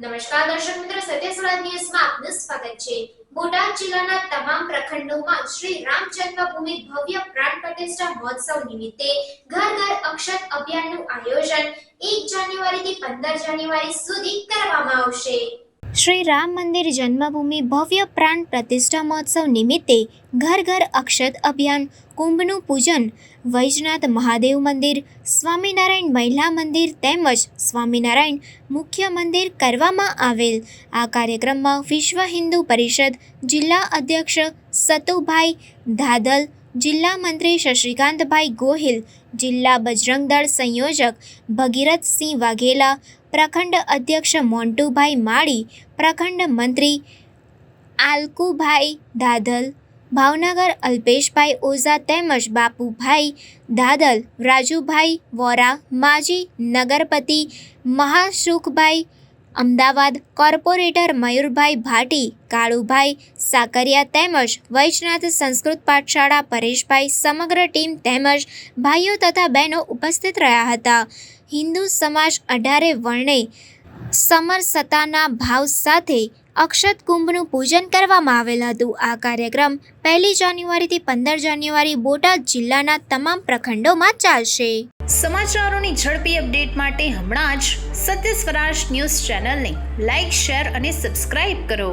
નમસ્કાર દર્શક મિત્રો સત્ય સ્વરાજ ન્યૂઝમાં આપનું સ્વાગત છે. બોટાદ જિલ્લાના તમામ પ્રખંડોમાં શ્રી રામ જન્મભૂમિ ભવ્ય પ્રાણ પ્રતિષ્ઠા મહોત્સવ નિમિત્તે ઘર ઘર અક્ષત અભિયાનનું આયોજન એક જાન્યુઆરીથી પંદર જાન્યુઆરી સુધી કરવામાં આવશે. શ્રી રામ મંદિર જન્મભૂમિ ભવ્ય પ્રાણ પ્રતિષ્ઠા મહોત્સવ નિમિત્તે ઘર ઘર અક્ષત અભિયાન, કુંભનું પૂજન, વૈજનાથ મહાદેવ મંદિર, સ્વામિનારાયણ મહિલા મંદિર તેમજ સ્વામિનારાયણ મુખ્ય મંદિર કરવામાં આવેલ. આ કાર્યક્રમમાં વિશ્વ હિન્દુ પરિષદ જિલ્લા અધ્યક્ષ સતુભાઈ ધાદલ જિલ્લા મંત્રી શશિકાંતભાઈ ગોહિલ, જિલ્લા બજરંગ દળ સંયોજક ભગીરથસિંહ વાઘેલા, પ્રખંડ અધ્યક્ષ મોન્ટુભાઈ માળી, પ્રખંડ મંત્રી આલકુભાઈ દાદલ ભાવનગર અલ્પેશભાઈ ઓઝા તેમજ બાપુભાઈ દાદલ રાજુભાઈ વોરા, માજી નગરપતિ મહાસુખભાઈ અમદાવાદ કોર્પોરેટર મયુરભાઈ ભાટી, કાળુભાઈ સાકરિયા તેમજ વૈજનાથ સંસ્કૃત પાઠશાળા પરેશભાઈ સમગ્ર ટીમ તેમજ ભાઈઓ તથા બહેનો ઉપસ્થિત રહ્યા હતા. હિન્દુ સમાજ અઢારે વર્ણે સમરસતાના ભાવ સાથે અક્ષત કુંભનું પૂજન કરવામાં આવેલ હતું. આ કાર્યક્રમ પહેલી જાન્યુઆરીથી પંદર જાન્યુઆરી બોટાદ જિલ્લાના તમામ પ્રખંડોમાં ચાલશે. સમાચારોની ઝડપી અપડેટ માટે હમણાં જ સત્ય સ્વરાજ ન્યૂઝ ચેનલને લાઇક શેર અને સબસ્ક્રાઇબ કરો.